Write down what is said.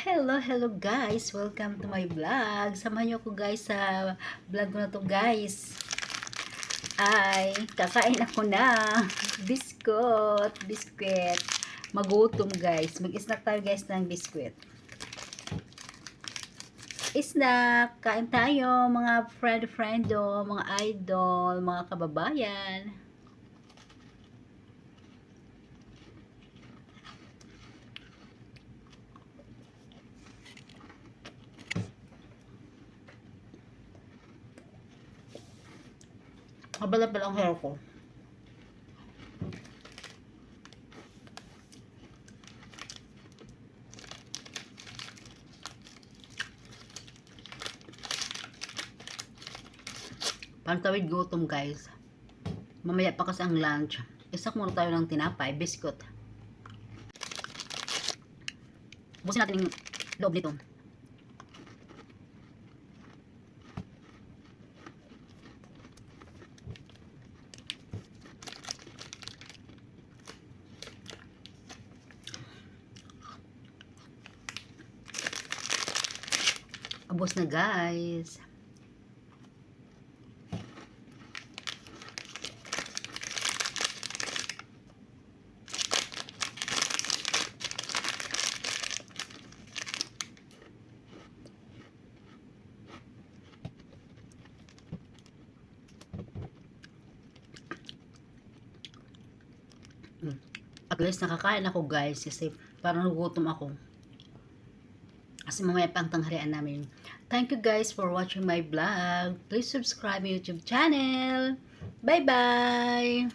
hello guys! Welcome to my vlog. Samahan niyo ako guys sa vlog ko na to guys. Ay, kakain ako na. Biscuit, biscuit. Magutom guys. Mag-snack tayo guys ng biscuit. Snack, kain tayo mga friend-friendo, mga idol, mga kababayan. Habala pala ang hair ko. Pantawid gutom guys. Mamaya pa kasi ang lunch. Isak muna tayo ng tinapay, biscuit. Busin natin yung loob nito. Abos na guys. At least nakakain ako guys kasi parang nagutom ako. Kasi mamaya pa ang tanghalian namin. Thank you guys for watching my vlog. Please subscribe my YouTube channel. Bye-bye!